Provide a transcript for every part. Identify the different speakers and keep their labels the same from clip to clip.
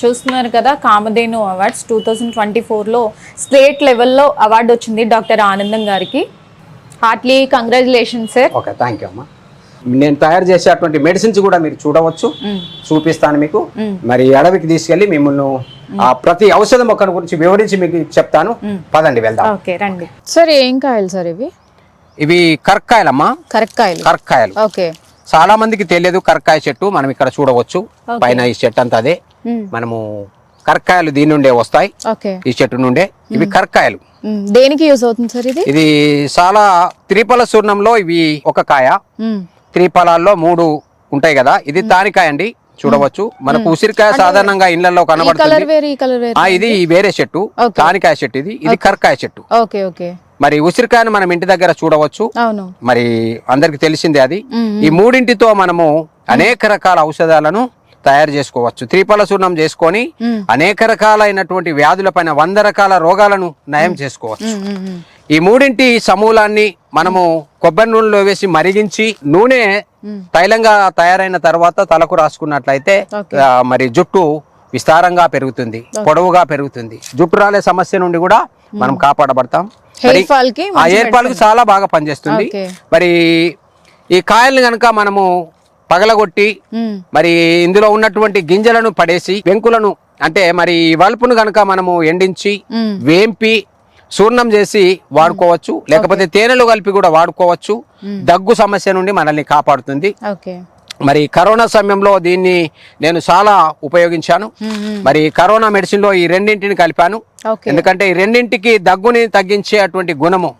Speaker 1: చూస్తున్నారు కదా Kamadhenu awards two thousand twenty ఫోర్లో స్టేట్ లెవెల్లో అవార్డు వచ్చింది డాక్టర్ ఆనందం గారికి. Heartly congratulation sir.
Speaker 2: Okay thank you అమ్మా. నేను తయారు చేసేటువంటి మెడిసిన్స్ కూడా మీరు చూడవచ్చు. చూపిస్తాను మీకు. మరి అడవికి తీసుకెళ్ళి మిమ్మల్ని ఆ ప్రతి ఔషధ మొక్కల గురించి వివరించి మీకు చెప్తాను. పదండి వెళ్దాం.
Speaker 1: ఓకే రండి. సార్ ఏం కాయలు సార్ ఇవి?
Speaker 2: ఇవి కరక్కాయలమ్మా
Speaker 1: కరెక్కాయలు
Speaker 2: కరక్కాయలు
Speaker 1: ఓకే.
Speaker 2: చాలా మందికి తెలియదు కరక్కాయ చెట్టు మనం ఇక్కడ చూడవచ్చు. పైన ఈ చెట్టు అంతా అదే. మనము కరక్కాయలు దీని నుండే వస్తాయి. ఈ చెట్టు నుండే. ఇవి కరక్కాయలు
Speaker 1: మ్మ్. దేనికి యూజ్ అవుతుంది సార్ ఇది?
Speaker 2: ఇది చాలా త్రిఫల సూర్ణంలో ఇవి ఒక కాయ.
Speaker 1: మ్మ్.
Speaker 2: త్రిఫలాల్లో మూడు ఉంటాయి కదా. ఇది తానికాయ అండి. చూడవచ్చు. మనకు ఉసిరికాయ సాధారణంగా
Speaker 1: ఇళ్ళలో
Speaker 2: కనబడుతుంది. ఇది వేరే చెట్టు. తానికాయ చెట్టు ఇది. ఇది కరకాయ చెట్టు. మరి ఉసిరికాయను మనం ఇంటి దగ్గర చూడవచ్చు. మరి అందరికి తెలిసిందే అది. ఈ మూడింటితో మనము అనేక రకాల ఔషధాలను తయారు చేసుకోవచ్చు. త్రిఫల చూర్ణం చేసుకొని. అనేక రకాలైనటువంటి వ్యాధుల పైన వంద రకాల రోగాలను నయం చేసుకోవచ్చు. ఈ మూడింటి సమూలాన్ని మనము కొబ్బరి నూనెలో వేసి మరిగించి నూనె. తైలంగా తయారైన తర్వాత తలకు రాసుకున్నట్లయితే మరి జుట్టు విస్తారంగా పెరుగుతుంది పొడవుగా పెరుగుతుంది. జుట్టు రాలే సమస్య నుండి కూడా మనం కాపాడబడతాం.
Speaker 1: హెయిర్
Speaker 2: ఫాల్కి చాలా బాగా పనిచేస్తుంది. మరి ఈ కాయల్ని కనుక మనము పగలగొట్టి. మరి ఇందులో ఉన్నటువంటి గింజలను పడేసి వెంకులను అంటే మరి వలుపును కనుక మనము ఎండించి. వేంపి చూర్ణం చేసి వాడుకోవచ్చు. లేకపోతే తేనెలు కలిపి కూడా వాడుకోవచ్చు. దగ్గు సమస్య నుండి మనల్ని కాపాడుతుంది. మరి కరోనా సమయంలో దీన్ని నేను చాలా ఉపయోగించాను. మరి కరోనా మెడిసిన్లో ఈ రెండింటిని కలిపాను. ఎందుకంటే ఈ రెండింటికి దగ్గుని తగ్గించేటువంటి గుణము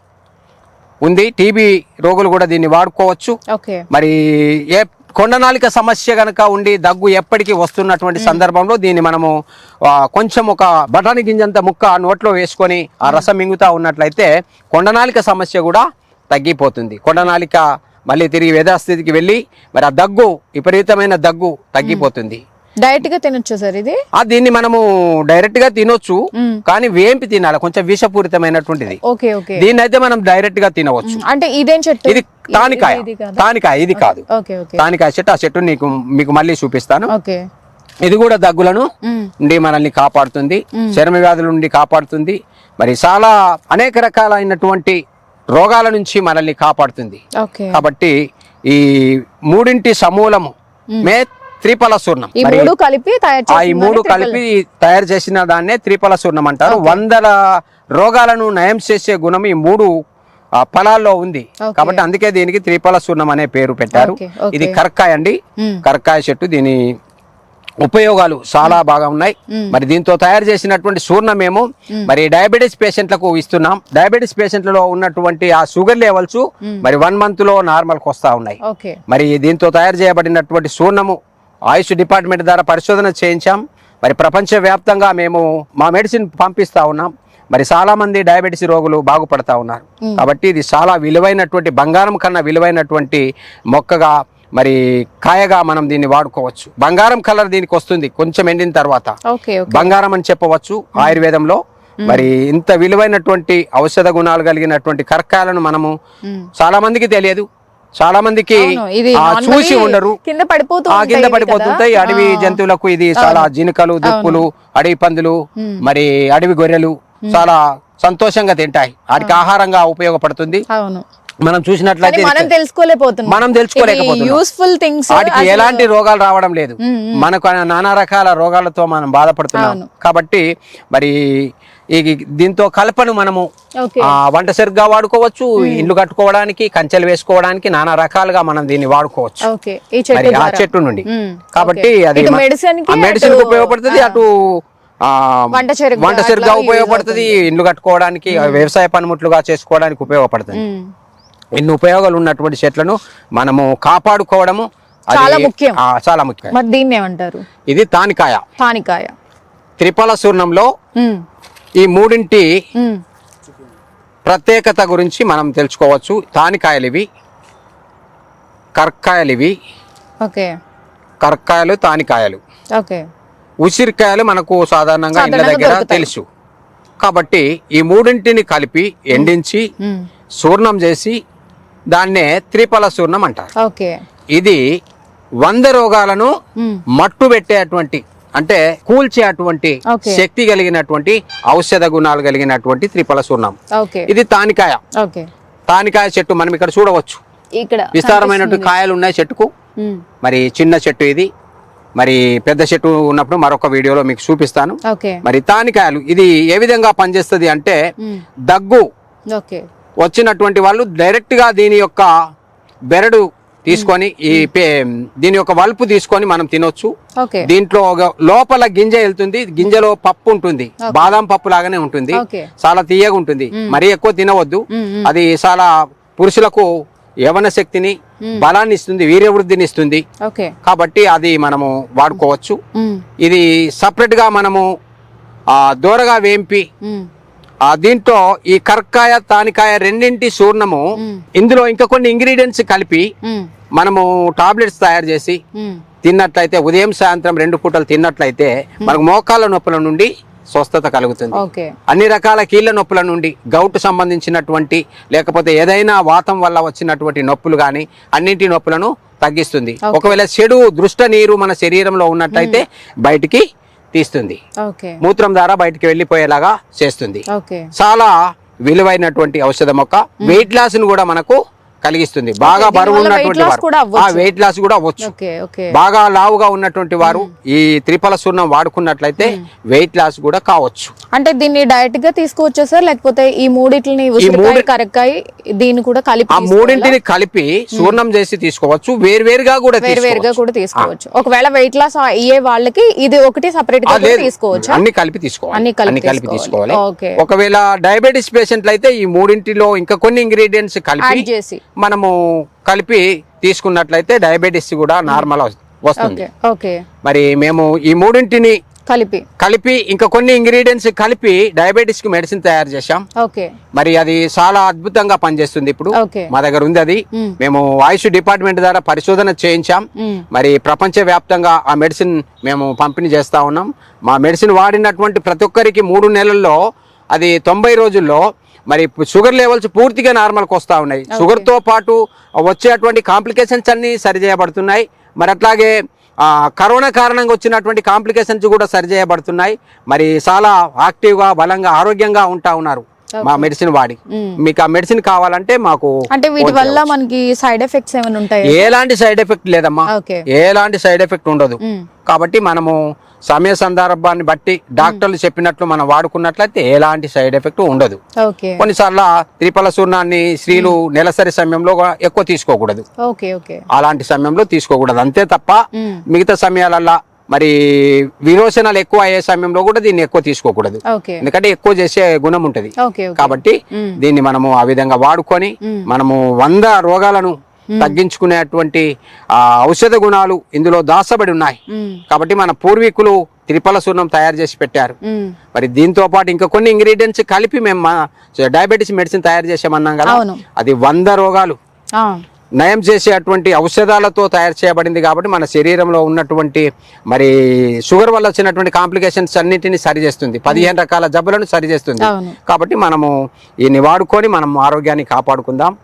Speaker 2: ఉంది. టీబీ రోగులు కూడా దీన్ని వాడుకోవచ్చు. మరి ఏ కొండనాలిక సమస్య కనుక ఉండి దగ్గు ఎప్పటికీ వస్తున్నటువంటి సందర్భంలో దీన్ని మనము కొంచెం ఒక బఠానీ గింజంత ముక్క నోట్లో వేసుకొని ఆ రసం మింగుతా ఉన్నట్లయితే కొండనాలిక సమస్య కూడా తగ్గిపోతుంది. కొండనాలిక మళ్ళీ తిరిగి వేదాస్థితికి వెళ్ళి మరి ఆ దగ్గు విపరీతమైన దగ్గు తగ్గిపోతుంది.
Speaker 1: డైరెక్ట్గా తినొచ్చా సార్ ఇది?
Speaker 2: దీన్ని మనము డైరెక్ట్గా తినొచ్చు. కానీ వేంపి తినాలి. కొంచెం విషపూరితమైనటువంటిది.
Speaker 1: Okay okay.
Speaker 2: దీన్ని అయితే మనం డైరెక్ట్గా తినవచ్చు.
Speaker 1: అంటే ఇదేం చెట్టు?
Speaker 2: ఇది తానికాయ.
Speaker 1: ఇది కాదా?
Speaker 2: తానికాయ ఇది కాదు. తానికాయ చెట్టు ఆ చెట్టు నీకు మీకు మళ్ళీ చూపిస్తాను.
Speaker 1: ఓకే.
Speaker 2: ఇది కూడా దగ్గులను. నుండి మనల్ని కాపాడుతుంది. చర్మ వ్యాధుల నుండి కాపాడుతుంది. మరి చాలా అనేక రకాలైనటువంటి రోగాల నుంచి మనల్ని కాపాడుతుంది. కాబట్టి ఈ మూడింటి సమూలము మే త్రిఫల సూర్ణం
Speaker 1: ఈ మూడు కలిపి
Speaker 2: ఈ మూడు కలిపి తయారు చేసిన దాన్నే త్రిఫల సూర్ణం అంటారు. వందల రోగాలను నయం చేసే గుణం ఈ మూడు ఆ, ఫలాల్లో ఉంది. కాబట్టి అందుకే దీనికి త్రిఫల సూర్ణం అనే పేరు పెట్టారు. ఇది కరక్కాయ అండి.
Speaker 1: మ్మ్.
Speaker 2: కరక్కాయ చెట్టు దీని ఉపయోగాలు చాలా బాగా ఉన్నాయి. మరి దీంతో తయారు చేసినటువంటి సూర్ణమేమో మరి డయాబెటీస్ పేషెంట్లకు ఇస్తున్నాం. డయాబెటీస్ పేషెంట్లలో ఉన్నటువంటి ఆ షుగర్ లెవెల్స్ మరి వన్ మంత్లో నార్మల్కి వస్తా ఉన్నాయి. మరి దీంతో తయారు చేయబడినటువంటి సూర్ణము ఆయుష్ డిపార్ట్మెంట్ ద్వారా పరిశోధన చేయించాం. మరి ప్రపంచవ్యాప్తంగా మేము మా మెడిసిన్ పంపిస్తా ఉన్నాం. మరి చాలా మంది డయాబెటీస్ రోగులు బాగుపడతా ఉన్నారు. కాబట్టి ఇది చాలా విలువైనటువంటి బంగారం కన్నా విలువైనటువంటి మొక్కగా మరి కాయగా మనం దీన్ని వాడుకోవచ్చు. బంగారం కలర్ దీనికి వస్తుంది కొంచెం ఎండిన తర్వాత. బంగారం అని చెప్పవచ్చు ఆయుర్వేదంలో. మరి ఇంత విలువైనటువంటి ఔషధ గుణాలు కలిగినటువంటి కర్కాలను మనము. చాలా మందికి తెలియదు. చాలా మందికి చూసి ఉండరు.
Speaker 1: కింద పడిపోతూ
Speaker 2: కింద పడిపోతుంటాయి. అడవి. జంతువులకు ఇది చాలా జినుకలు దుప్పులు అడవి పందులు మరి అడవి గొర్రెలు చాలా సంతోషంగా తింటాయి. వాటికి ఆహారంగా ఉపయోగపడుతుంది. మనం చూసినట్లయితే
Speaker 1: మనం తెలుసుకోలేకపోతున్నాం.
Speaker 2: మనం తెలుసుకోలేకపోతున్నాం.
Speaker 1: యూస్ఫుల్ థింగ్స్
Speaker 2: వాటికి ఎలాంటి రోగాలు రావడం లేదు. మనకు నానా రకాల రోగాలతో మనం బాధపడుతున్నాం. కాబట్టి మరి ఈ దీంతో కలపను మనము. వంట సరిగ్గా వాడుకోవచ్చు ఇండ్లు కట్టుకోవడానికి కంచెలు వేసుకోవడానికి నానా రకాలుగా మనం దీన్ని వాడుకోవచ్చు. మరి ఆ. చెట్టు నుండి. కాబట్టి. అది
Speaker 1: మెడిసిన్కి,
Speaker 2: ఉపయోగపడుతుంది అటు
Speaker 1: వంట
Speaker 2: సరిగ్గా ఉపయోగపడుతుంది ఇండ్లు కట్టుకోవడానికి వ్యవసాయ పనిముట్లుగా చేసుకోవడానికి ఉపయోగపడుతుంది. ఇన్ని ఉపయోగాలు ఉన్నటువంటి చెట్లను మనము కాపాడుకోవడము
Speaker 1: చాలా ముఖ్యం.
Speaker 2: చాలా ముఖ్యం.
Speaker 1: మరి దీన్ని ఏమంటారు?
Speaker 2: ఇది తానికాయ.
Speaker 1: తానికాయ.
Speaker 2: త్రిఫల సూర్ణంలో. ఈ మూడింటి. ప్రత్యేకత గురించి మనం తెలుసుకోవచ్చు తానికాయలు ఇవి కర్కాయలు ఇవి
Speaker 1: ఓకే
Speaker 2: కర్కాయలు తానికాయలు
Speaker 1: ఓకే
Speaker 2: ఉసిరికాయలు మనకు సాధారణంగా ఇండ్ల
Speaker 1: సాధారణంగా
Speaker 2: దగ్గర. తెలుసు కాబట్టి ఈ మూడింటిని కలిపి ఎండించి. సూర్ణం చేసి దాన్నే త్రిఫల సూర్ణం అంటారు ఇది వంద రోగాలను. మట్టు పెట్టేటువంటి అంటే కూల్చే అటువంటి. శక్తి కలిగినటువంటి ఔషధ గుణాలు కలిగినటువంటి త్రిఫల
Speaker 1: ఓకే.
Speaker 2: ఇది తానికాయ. తానికాయ చెట్టు మనం ఇక్కడ చూడవచ్చు.
Speaker 1: ఇక్కడ
Speaker 2: విస్తారమైనటువంటి కాయలు ఉన్నాయి చెట్టుకు. మరి చిన్న చెట్టు ఇది. మరి పెద్ద చెట్టు ఉన్నప్పుడు మరొక వీడియోలో మీకు చూపిస్తాను. మరి తానికాయలు ఇది ఏ విధంగా పనిచేస్తుంది అంటే. దగ్గు వచ్చినటువంటి వాళ్ళు డైరెక్ట్గా దీని యొక్క బెరడు తీసుకొని ఈ దీని యొక్క వలుపు తీసుకొని మనం తినొచ్చు. దీంట్లో లోపల గింజ వెళ్తుంది. గింజలో పప్పు ఉంటుంది. బాదం పప్పు లాగానే ఉంటుంది. చాలా తీయగా ఉంటుంది. మరీ ఎక్కువ తినవద్దు. అది చాలా పురుషులకు యవన శక్తిని బలాన్ని ఇస్తుంది వీర్యవృద్ధిని ఇస్తుంది. కాబట్టి అది మనము వాడుకోవచ్చు. ఇది సపరేట్గా మనము దూరగా వేంపి దీంట్లో ఈ కర్కాయ తానికాయ రెండింటి చూర్ణము. ఇందులో ఇంకా కొన్ని ఇంగ్రీడియంట్స్ కలిపి. మనము టాబ్లెట్స్ తయారు చేసి. తిన్నట్లయితే ఉదయం సాయంత్రం రెండు పూటలు తిన్నట్లయితే మనకు మోకాళ్ళ నొప్పుల నుండి స్వస్థత కలుగుతుంది అన్ని రకాల కీళ్ళ నొప్పుల నుండి గౌట్ సంబంధించినటువంటి లేకపోతే ఏదైనా వాతం వల్ల వచ్చినటువంటి నొప్పులు కానీ అన్నింటి నొప్పులను తగ్గిస్తుంది ఒకవేళ చెడు దృష్ట నీరు మన శరీరంలో ఉన్నట్లయితే బయటికి తీస్తుంది. మూత్రం ద్వారా బయటికి వెళ్ళిపోయేలాగా చేస్తుంది. చాలా విలువైనటువంటి ఔషధ మొక్క వెయిట్ లాస్ను కూడా మనకు కలిగిస్తుంది. బాగా బరువు ఉన్నటువంటి. ఆ వెయిట్ లాస్ కూడా అవ్వచ్చు. బాగా లావుగా ఉన్నటువంటి వారు ఈ త్రిఫల సూర్ణం వాడుకున్నట్లయితే వెయిట్ లాస్ కూడా కావచ్చు.
Speaker 1: అంటే దీన్ని డైరెక్ట్గా తీసుకోవచ్చా సార్? లేకపోతే ఈ మూడిట్లని ఉసిరికాయ
Speaker 2: మూడి-
Speaker 1: కరక్కాయ దీన్ని కూడా కలిపి
Speaker 2: ఆ మూడింటిని కలిపి సూర్ణం చేసి తీసుకోవచ్చు. వేరువేరుగా కూడా
Speaker 1: వేరు వేరుగా
Speaker 2: తీసుకోవచ్చు.
Speaker 1: కూడా తీసుకోవచ్చు. ఒకవేళ వెయిట్ లాస్ అయ్యే వాళ్ళకి ఇది ఒకటి
Speaker 2: సపరేట్గా.
Speaker 1: తీసుకోవచ్చు?
Speaker 2: అన్ని కలిపి తీసుకోవాలి.
Speaker 1: అన్ని కలిపి తీసుకోవాలి.
Speaker 2: ఒకవేళ డయాబెటీస్ పేషెంట్లు అయితే ఈ మూడింటిలో ఇంకా కొన్ని ఇంగ్రీడియంట్స్ కలిపి
Speaker 1: చేసి.
Speaker 2: మనము కలిపి తీసుకున్నట్లయితే డయాబెటీస్ కూడా నార్మల్ వస్తుంది.
Speaker 1: ఓకే
Speaker 2: మరి మేము ఈ మూడింటిని
Speaker 1: కలిపి.
Speaker 2: కలిపి ఇంకా కొన్ని ఇంగ్రీడియంట్స్ కలిపి డయాబెటీస్కి మెడిసిన్ తయారు చేశాం.
Speaker 1: ఓకే.
Speaker 2: మరి అది చాలా అద్భుతంగా పనిచేస్తుంది ఇప్పుడు. మా దగ్గర ఉంది అది.
Speaker 1: మ్మ్.
Speaker 2: ఆయుష్ డిపార్ట్మెంట్ ద్వారా పరిశోధన చేయించాం. మరి ప్రపంచ వ్యాప్తంగా ఆ మెడిసిన్ మేము పంపిణీ చేస్తా ఉన్నాం. మా మెడిసిన్ వాడినటువంటి ప్రతి ఒక్కరికి మూడు నెలల్లో అది తొంభై రోజుల్లో మరి షుగర్ లెవెల్స్ పూర్తిగా నార్మల్కి వస్తూ ఉన్నాయి. షుగర్తో పాటు వచ్చేటువంటి కాంప్లికేషన్స్ అన్నీ సరిచేయబడుతున్నాయి. మరి అట్లాగే కరోనా కారణంగా వచ్చినటువంటి కాంప్లికేషన్స్ కూడా సరిచేయబడుతున్నాయి. మరి చాలా యాక్టివ్గా బలంగా ఆరోగ్యంగా ఉంటా ఉన్నారు. మా మెడిసిన్ వాడి.
Speaker 1: మ్మ్.
Speaker 2: మీకు ఆ మెడిసిన్ కావాలంటే మాకు
Speaker 1: అంటే వీటి వల్ల మనకి సైడ్ ఎఫెక్ట్స్ ఏమైనా ఉంటాయి?
Speaker 2: ఎలాంటి సైడ్ ఎఫెక్ట్ లేదమ్మా. ఎలాంటి సైడ్ ఎఫెక్ట్ ఉండదు.
Speaker 1: మ్మ్.
Speaker 2: కాబట్టి మనము సమయ సందర్భాన్ని బట్టి డాక్టర్లు చెప్పినట్లు మనం వాడుకున్నట్లయితే ఎలాంటి సైడ్ ఎఫెక్ట్ ఉండదు. కొన్నిసార్లు త్రిఫల సూర్ణాన్ని స్త్రీలు నెలసరి సమయంలో ఎక్కువ తీసుకోకూడదు. అలాంటి సమయంలో తీసుకోకూడదు. అంతే తప్ప. మిగతా సమయాలల్లో మరి విరోచనాలు ఎక్కువ అయ్యే సమయంలో కూడా దీన్ని ఎక్కువ తీసుకోకూడదు ఎందుకంటే ఎక్కువ చేసే గుణం ఉంటది కాబట్టి. దీన్ని మనము ఆ విధంగా వాడుకొని. మనము వంద రోగాలను తగ్గించుకునేటువంటి ఆ ఔషధ గుణాలు ఇందులో దాచబడి ఉన్నాయి. కాబట్టి మన పూర్వీకులు త్రిఫల సూర్ణం తయారు చేసి పెట్టారు. మరి దీంతో పాటు ఇంకా కొన్ని ఇంగ్రీడియంట్స్ కలిపి మేము డయాబెటీస్ మెడిసిన్ తయారు చేసామన్నాం కదా. అది వంద రోగాలు నయం చేసే అటువంటి ఔషధాలతో తయారు చేయబడింది కాబట్టి మన శరీరంలో ఉన్నటువంటి మరి షుగర్ వల్ల వచ్చినటువంటి కాంప్లికేషన్స్ అన్నింటినీ సరి చేస్తుంది. పదిహేను రకాల జబ్బులను సరి చేస్తుంది.
Speaker 1: అవును.
Speaker 2: కాబట్టి మనము ఈయన్ని వాడుకొని మనం ఆరోగ్యాన్ని కాపాడుకుందాం.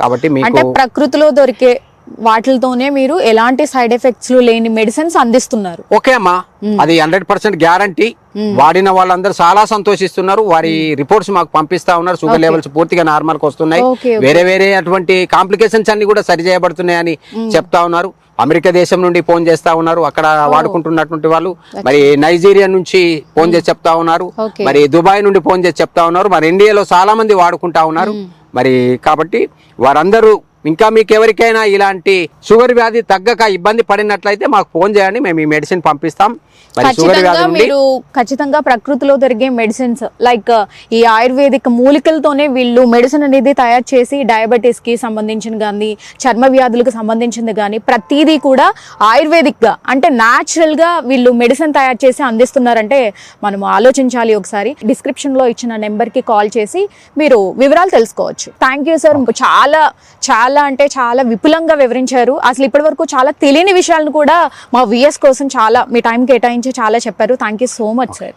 Speaker 2: కాబట్టి మీకు
Speaker 1: ప్రకృతిలో దొరికే వాటితోనే మీరు ఎలాంటి సైడ్ ఎఫెక్ట్స్ లేని మెడిసిన్స్ అందిస్తున్నారు.
Speaker 2: ఓకే అమ్మా. అది హండ్రెడ్ పర్సెంట్ గ్యారంటీ. వాడిన వాళ్ళందరూ చాలా సంతోషిస్తున్నారు. వారి రిపోర్ట్స్ మాకు పంపిస్తా ఉన్నారు. షుగర్ లెవెల్స్ పూర్తిగా నార్మల్కి వస్తున్నాయి. వేరే వేరే అటువంటి కాంప్లికేషన్స్ అన్ని కూడా సరి చేయబడుతున్నాయని చెప్తా ఉన్నారు. అమెరికా దేశం నుండి ఫోన్ చేస్తా ఉన్నారు. అక్కడ వాడుకుంటున్నటువంటి వాళ్ళు. మరి నైజీరియా నుంచి ఫోన్ చేసి చెప్తా ఉన్నారు. మరి దుబాయ్ నుండి ఫోన్ చేసి చెప్తా ఉన్నారు. మరి ఇండియాలో చాలా మంది వాడుకుంటా ఉన్నారు. మరి కాబట్టి వారందరూ ఇంకా మీకు ఎవరికైనా ఇలాంటి షుగర్ వ్యాధి తగ్గక ఇబ్బంది పడినట్లయితే మాకు ఫోన్ చేయండి మేము ఈ మెడిసిన్ పంపిస్తాం. మరి
Speaker 1: ఖచ్చితంగా ప్రకృతిలో దొరికే మెడిసిన్స్ లైక్ ఈ ఆయుర్వేదిక్ మూలికలతోనే వీళ్ళు మెడిసిన్ అనేది తయారు చేసి డయాబెటీస్కి సంబంధించిన కానీ చర్మ వ్యాధులకు సంబంధించింది కానీ ప్రతిదీ కూడా ఆయుర్వేదిక్గా అంటే న్యాచురల్గా వీళ్ళు మెడిసిన్ తయారు చేసి అందిస్తున్నారంటే మనం ఆలోచించాలి ఒకసారి. డిస్క్రిప్షన్లో ఇచ్చిన నెంబర్కి కాల్ చేసి మీరు వివరాలు తెలుసుకోవచ్చు. థ్యాంక్ యూ సార్ చాలా చాలా అంటే చాలా విపులంగా వివరించారు. అసలు ఇప్పటి వరకు చాలా తెలియని విషయాలను కూడా మా విఎస్ కోసం చాలా మీ టైం కేటాయించి చాలా చెప్పారు. Thank you so much sir